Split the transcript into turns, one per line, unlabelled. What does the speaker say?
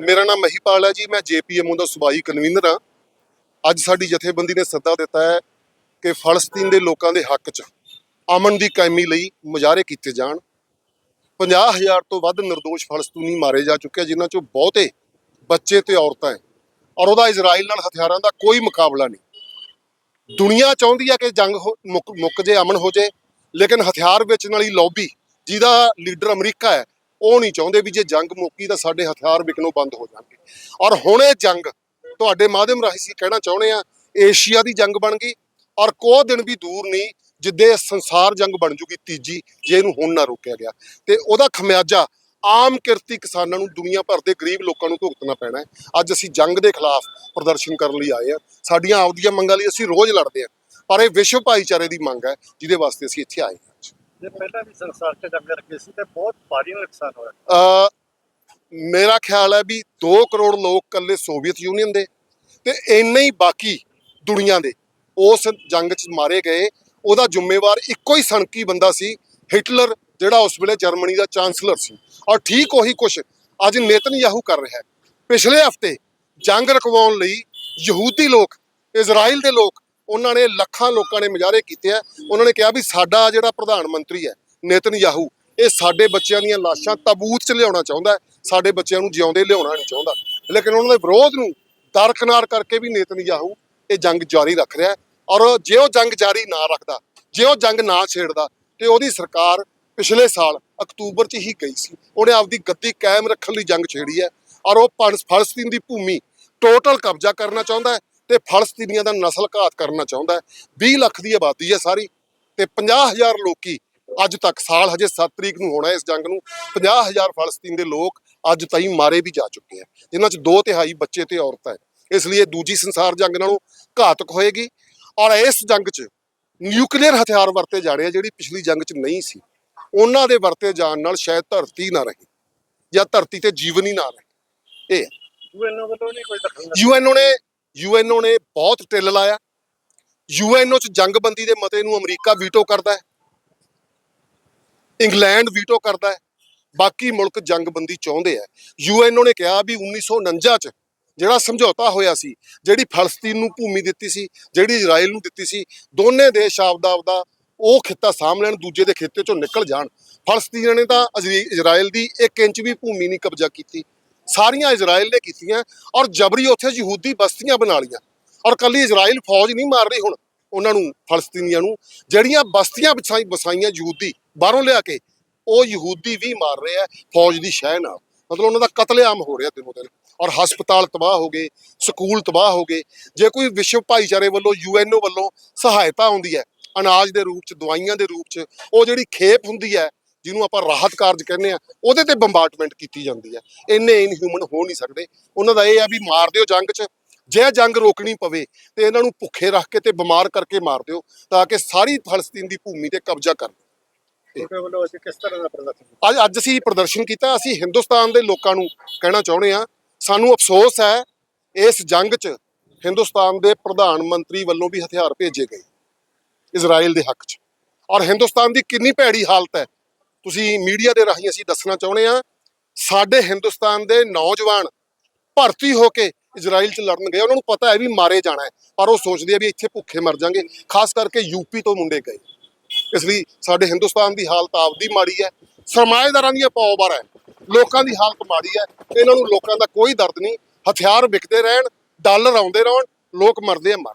ਮੇਰਾ ਨਾਮ ਮਹੀਪਾਲ ਹੈ ਜੀ ਮੈਂ ਜੇਪੀਐਮਓ ਦਾ ਸੂਬਾਈ ਕਨਵੀਨਰ ਹਾਂ। ਅੱਜ ਸਾਡੀ ਜਥੇਬੰਦੀ ਨੇ ਸੱਦਾ ਦਿੱਤਾ ਹੈ ਕਿ ਫਲਸਤੀਨ ਦੇ ਲੋਕਾਂ ਦੇ ਹੱਕ 'ਚ ਅਮਨ ਦੀ ਕਾਇਮੀ ਲਈ ਮੁਜ਼ਾਹਰੇ ਕੀਤੇ ਜਾਣ। 50000 ਤੋਂ ਵੱਧ નિર્ਦੋਸ਼ ਫਲਸਤੀਨੀ ਮਾਰੇ ਜਾ ਚੁੱਕੇ ਆ, ਜਿਨ੍ਹਾਂ 'ਚੋਂ ਬਹੁਤੇ ਬੱਚੇ ਤੇ ਔਰਤਾਂ ਹੈ। ਔਰ ਉਹਦਾ ਇਜ਼ਰਾਈਲ ਨਾਲ ਹਥਿਆਰਾਂ ਦਾ ਕੋਈ ਮੁਕਾਬਲਾ ਨਹੀਂ। ਦੁਨੀਆ ਚਾਹੁੰਦੀ ਹੈ ਕਿ ਜੰਗ ਹੋ- ਮੁੱਕ ਮੁੱਕ ਜੇ ਅਮਨ ਹੋ ਜੇ ਲੇਕਿਨ ਹਥਿਆਰ ਵੇਚਣ ਵਾਲੀ ਲੌਬੀ ਜਿਹਦਾ ਲੀਡਰ ਅਮਰੀਕਾ ਹੈ ਉਹ ਨਹੀਂ ਚਾਹੁੰਦੇ ਵੀ ਜੇ ਜੰਗ ਮੁੱਕੀ ਤਾਂ ਸਾਡੇ ਹਥਿਆਰ ਵਿਕਣੋਂ ਬੰਦ ਹੋ ਜਾਣਗੇ। ਔਰ ਹੁਣ ਇਹ ਜੰਗ ਤੁਹਾਡੇ ਮਾਧਿਅਮ ਰਾਹੀਂ ਅਸੀਂ ਕਹਿਣਾ ਚਾਹੁੰਦੇ ਆ ਏਸ਼ੀਆ ਦੀ ਜੰਗ ਬਣ ਗਈ ਔਰ ਕੋ ਦਿਨ ਵੀ ਦੂਰ ਨਹੀਂ ਜਿੱਦੇ ਸੰਸਾਰ ਜੰਗ ਬਣ ਜੂਗੀ ਤੀਜੀ, ਜੇ ਇਹਨੂੰ ਹੁਣ ਨਾ ਰੋਕਿਆ ਗਿਆ। ਤੇ ਉਹਦਾ ਖਮਿਆਜਾ ਆਮ ਕਿਰਤੀ ਕਿਸਾਨਾਂ ਨੂੰ ਦੁਨੀਆ ਭਰ ਦੇ ਗਰੀਬ ਲੋਕਾਂ ਨੂੰ ਭੁਗਤਣਾ ਪੈਣਾ ਹੈ। ਅੱਜ ਅਸੀਂ ਜੰਗ ਦੇ ਖਿਲਾਫ ਪ੍ਰਦਰਸ਼ਨ ਕਰਨ ਲਈ ਆਏ ਆ ਸਾਡੀਆਂ ਆਪਦੀਆਂ ਮੰਗਾਂ ਲਈ ਅਸੀਂ ਰੋਜ਼ ਲੜਦੇ ਆ ਪਰ ਇਹ ਵਿਸ਼ਵ ਭਾਈਚਾਰੇ ਦੀ ਮੰਗ ਹੈ, ਜਿਹਦੇ ਵਾਸਤੇ ਅਸੀਂ ਇੱਥੇ ਆਏ
ਜੇ ਪਹਿਲਾਂ ਵੀ ਸੰਸਾਰ 'ਚ ਜੰਗ ਰੱਖੀ ਸੀ ਤੇ ਬਹੁਤ ਭਾਰੀ ਨੁਕਸਾਨ ਹੋਇਆ।
ਮੇਰਾ ਖਿਆਲ ਹੈ ਵੀ 2 ਕਰੋੜ ਲੋਕ ਕੱਲੇ ਸੋਵੀਅਤ ਯੂਨੀਅਨ ਦੇ ਤੇ ਇੰਨੇ ਹੀ ਬਾਕੀ ਦੁਨੀਆ ਦੇ ਉਸ ਜੰਗ 'ਚ ਮਾਰੇ ਗਏ। ਉਹਦਾ ਜ਼ਿੰਮੇਵਾਰ ਇੱਕੋ ਹੀ ਸਣਕੀ ਬੰਦਾ ਸੀ, ਹਿਟਲਰ, ਜਿਹੜਾ ਉਸ ਵੇਲੇ ਜਰਮਨੀ ਦਾ ਚਾਂਸਲਰ ਸੀ। ਔਰ ਠੀਕ ਉਹੀ ਕੁਛ ਅੱਜ ਨੇਤਨਯਾਹੂ ਕਰ ਰਿਹਾ ਹੈ। ਪਿਛਲੇ ਹਫ਼ਤੇ ਜੰਗ ਰਕਵਾਉਣ ਲਈ ਯਹੂਦੀ ਲੋਕ ਇਜ਼ਰਾਈਲ ਦੇ ਲੋਕ ਉਹਨਾਂ ਨੇ ਲੱਖਾਂ ਲੋਕਾਂ ਨੇ ਮੁਜ਼ਾਹਰੇ ਕੀਤੇ ਆ। ਉਹਨਾਂ ਨੇ ਕਿਹਾ ਵੀ ਸਾਡਾ ਜਿਹੜਾ ਪ੍ਰਧਾਨ ਮੰਤਰੀ ਹੈ ਨੇਤਨਯਾਹੂ ਇਹ ਸਾਡੇ ਬੱਚਿਆਂ ਦੀਆਂ ਲਾਸ਼ਾਂ ਤਾਬੂਤ 'ਚ ਲਿਆਉਣਾ ਚਾਹੁੰਦਾ ਸਾਡੇ ਬੱਚਿਆਂ ਨੂੰ ਜਿਉਂਦੇ ਲਿਆਉਣਾ ਨਹੀਂ ਚਾਹੁੰਦਾ। ਲੇਕਿਨ ਉਹਨਾਂ ਦੇ ਵਿਰੋਧ ਨੂੰ ਦਰਕਨਾਰ ਕਰਕੇ ਵੀ ਨੇਤਨਯਾਹੂ ਇਹ ਜੰਗ ਜਾਰੀ ਰੱਖ ਰਿਹਾ ਔਰ ਜੇ ਉਹ ਜੰਗ ਜਾਰੀ ਨਾ ਰੱਖਦਾ, ਜੇ ਉਹ ਜੰਗ ਨਾ ਛੇੜਦਾ, ਤੇ ਉਹਦੀ ਸਰਕਾਰ ਪਿਛਲੇ ਸਾਲ ਅਕਤੂਬਰ 'ਚ ਹੀ ਗਈ ਸੀ। ਉਹਨੇ ਆਪਦੀ ਗੱਦੀ ਕਾਇਮ ਰੱਖਣ ਲਈ ਜੰਗ ਛੇੜੀ ਹੈ ਔਰ ਉਹ ਪਲ- ਫਲਸਤੀਨ ਦੀ ਭੂਮੀ ਟੋਟਲ ਕਬਜ਼ਾ ਕਰਨਾ ਚਾਹੁੰਦਾ ਹੈ। ਤੇ ਫਲਸਤੀਨੀਆਂ ਦਾ ਨਸਲ ਘਾਤ ਕਰਨਾ ਚਾਹੁੰਦਾ ਹੈ। 20 ਲੱਖ ਦੀ ਆਬਾਦੀ ਹੈ ਸਾਰੀ ਤੇ 50000 ਲੋਕੀ ਅੱਜ ਤੱਕ ਸਾਲ ਹਜੇ 7 ਤਰੀਕ ਨੂੰ ਹੋਣਾ ਇਸ ਜੰਗ ਨੂੰ। 50000 ਫਲਸਤੀਨ ਦੇ ਲੋਕ ਅੱਜ ਤਾਈਂ ਮਾਰੇ ਵੀ ਜਾ ਚੁੱਕੇ ਆ ਜਿਨ੍ਹਾਂ 'ਚ ਦੋ ਤਿਹਾਈ ਬੱਚੇ ਤੇ ਔਰਤਾਂ ਹੈ। ਇਸ ਲਈ ਇਹ ਦੂਜੀ ਸੰਸਾਰ ਜੰਗ ਨਾਲੋਂ ਘਾਤਕ ਹੋਏਗੀ ਔਰ ਇਸ ਜੰਗ 'ਚ ਨਿਊਕਲੀਅਰ ਹਥਿਆਰ ਵਰਤੇ ਜਾਣੇ ਆ ਜਿਹੜੀ ਪਿਛਲੀ ਜੰਗ 'ਚ ਨਹੀਂ ਸੀ। ਉਹਨਾਂ ਦੇ ਵਰਤੇ ਜਾਣ ਨਾਲ ਸ਼ਾਇਦ ਧਰਤੀ ਨਾ ਰਹੇ ਜਾਂ ਧਰਤੀ ਤੇ ਜੀਵਨ ਹੀ ਨਾ ਰਹੇ। ਇਹ
ਯੂਐਨਓ ਵੱਲੋਂ ਨਹੀਂ ਕੋਈ ਦਖਲ
ਯੂਐਨਓ ਨੇ ਯੂਐਨਓ ਨੇ ਬਹੁਤ ਟਿੱਲ ਲਾਇਆ। ਯੂਐਨਓ 'ਚ ਜੰਗਬੰਦੀ ਦੇ ਮਤੇ ਨੂੰ ਅਮਰੀਕਾ ਵੀਟੋ ਕਰਦਾ ਹੈ। ਇੰਗਲੈਂਡ ਵੀਟੋ ਕਰਦਾ ਹੈ। ਬਾਕੀ ਮੁਲਕ ਜੰਗਬੰਦੀ ਚਾਹੁੰਦੇ ਆ ਯੂਐਨਓ ਨੇ ਕਿਹਾ ਵੀ 1949 'ਚ ਜਿਹੜਾ ਸਮਝੌਤਾ ਹੋਇਆ ਸੀ, ਜਿਹੜੀ ਫਲਸਤੀਨ ਨੂੰ ਭੂਮੀ ਦਿੱਤੀ ਸੀ, ਜਿਹੜੀ ਇਜ਼ਰਾਈਲ ਨੂੰ ਦਿੱਤੀ ਸੀ, ਦੋਨੇ ਦੇਸ਼ ਆਪਦਾ ਆਪਦਾ ਉਹ ਖਿੱਤਾ ਸਾਂਭ ਲੈਣ, ਦੂਜੇ ਦੇ ਖਿੱਤੇ ਚੋਂ ਨਿਕਲ ਜਾਣ। ਫਲਸਤੀਨ ਨੇ ਤਾਂ ਅਜ਼ਰੀ- ਇਜ਼ਰਾਈਲ ਦੀ 1 ਇੰਚ ਵੀ ਭੂਮੀ ਨਹੀਂ ਕਬਜ਼ਾ ਕੀਤੀ। ਸਾਰੀਆਂ ਇਜ਼ਰਾਈਲ ਨੇ ਕੀਤੀਆਂ ਔਰ ਜਬਰੀ ਉੱਥੇ ਯਹੂਦੀ ਬਸਤੀਆਂ ਬਣਾ ਲਈਆਂ। ਔਰ ਕੱਲੀ ਇਜ਼ਰਾਈਲ ਫੌਜ ਨਹੀਂ ਮਾਰ ਰਹੀ ਹੁਣ ਉਹਨਾਂ ਨੂੰ, ਫਲਸਤੀਨੀਆਂ ਨੂੰ। ਜਿਹੜੀਆਂ ਬਸਤੀਆਂ ਵਸਾਈ ਵਸਾਈਆਂ ਯਹੂਦੀ ਬਾਹਰੋਂ ਲਿਆ ਕੇ, ਉਹ ਯਹੂਦੀ ਵੀ ਮਾਰ ਰਹੇ ਆ, ਫੌਜ ਦੀ ਸ਼ਹਿ ਨਾਲ। ਮਤਲਬ ਉਹਨਾਂ ਦਾ ਕਤਲੇਆਮ ਹੋ ਰਿਹਾ ਦਿਨੋ ਦਿਨ। ਔਰ ਹਸਪਤਾਲ ਤਬਾਹ ਹੋ ਗਏ, ਸਕੂਲ ਤਬਾਹ ਹੋ ਗਏ। ਜੇ ਕੋਈ ਵਿਸ਼ਵ ਭਾਈਚਾਰੇ ਵੱਲੋਂ, ਯੂਐਨਓ ਵੱਲੋਂ ਸਹਾਇਤਾ ਆਉਂਦੀ ਹੈ, ਅਨਾਜ ਦੇ ਰੂਪ ਚ, ਦਵਾਈਆਂ ਦੇ ਰੂਪ ਚ, ਉਹ ਜਿਹੜੀ ਖੇਪ ਹੁੰਦੀ ਹੈ ਜਿਹਨੂੰ ਆਪਾਂ ਰਾਹਤ ਕਾਰਜ ਕਹਿੰਦੇ ਆ ਉਹਦੇ ਤੇ ਬੰਬਾਰਟਮੈਂਟ ਕੀਤੀ ਜਾਂਦੀ ਹੈ ਇੰਨੇ ਇਨਹਿਊਮਨ ਹੋ ਨਹੀਂ ਸਕਦੇ। ਉਹਨਾਂ ਦਾ ਇਹ ਆ ਵੀ ਮਾਰ ਦਿਓ ਜੰਗ 'ਚ। ਜੇ ਜੰਗ ਰੋਕਣੀ ਪਵੇ ਤੇ ਇਹਨਾਂ ਨੂੰ ਭੁੱਖੇ ਰੱਖ ਕੇ ਤੇ ਬਿਮਾਰ ਕਰਕੇ ਮਾਰ ਦਿਓ ਤਾਂ ਕਿ ਸਾਰੀ ਫਲਸਤੀਨ ਦੀ ਭੂਮੀ ਤੇ ਕਬਜ਼ਾ
ਕੀਤਾ?
ਅੱਜ ਅੱਜ ਅਸੀਂ ਪ੍ਰਦਰਸ਼ਨ ਕੀਤਾ। ਅਸੀਂ ਹਿੰਦੁਸਤਾਨ ਦੇ ਲੋਕਾਂ ਨੂੰ ਕਹਿਣਾ ਚਾਹੁੰਦੇ ਆ ਸਾਨੂੰ ਅਫਸੋਸ ਹੈ ਇਸ ਜੰਗ 'ਚ ਹਿੰਦੁਸਤਾਨ ਦੇ ਪ੍ਰਧਾਨ ਮੰਤਰੀ ਵੱਲੋਂ ਵੀ ਹਥਿਆਰ ਭੇਜੇ ਗਏ ਇਜ਼ਰਾਈਲ ਦੇ ਹੱਕ 'ਚ। ਔਰ ਹਿੰਦੁਸਤਾਨ ਦੀ ਕਿੰਨੀ ਭੈੜੀ ਹਾਲਤ ਹੈ ਤੁਸੀਂ ਮੀਡੀਆ ਦੇ ਰਾਹੀਂ ਅਸੀਂ ਦੱਸਣਾ ਚਾਹੁੰਦੇ ਆ ਸਾਡੇ ਹਿੰਦੁਸਤਾਨ ਦੇ ਨੌਜਵਾਨ ਭਰਤੀ ਹੋ ਕੇ ਇਜ਼ਰਾਈਲ 'ਚ ਲੜਨ ਗਏ, ਉਹਨਾਂ ਨੂੰ ਪਤਾ ਹੈ ਵੀ ਮਾਰੇ ਜਾਣਾ ਹੈ, ਪਰ ਉਹ ਸੋਚਦੇ ਆ ਵੀ ਇੱਥੇ ਭੁੱਖੇ ਮਰ ਜਾਾਂਗੇ ਖਾਸ ਕਰਕੇ ਯੂਪੀ ਤੋਂ ਮੁੰਡੇ ਗਏ। ਇਸ ਲਈ ਸਾਡੇ ਹਿੰਦੁਸਤਾਨ ਦੀ ਹਾਲਤ ਆਪਦੀ ਮਾੜੀ ਹੈ, ਸਰਮਾਏਦਾਰਾਂ ਦੀਆਂ ਪੌਬਾਰ ਹੈ, ਲੋਕਾਂ ਦੀ ਹਾਲਤ ਮਾੜੀ ਹੈ ਇਹਨਾਂ ਨੂੰ ਲੋਕਾਂ ਦਾ ਕੋਈ ਦਰਦ ਨਹੀਂ, ਹਥਿਆਰ ਵਿਕਦੇ ਰਹਿਣ ਡਾਲਰ ਆਉਂਦੇ ਰਹਿਣ ਲੋਕ ਮਰਦੇ ਆ ਮਰ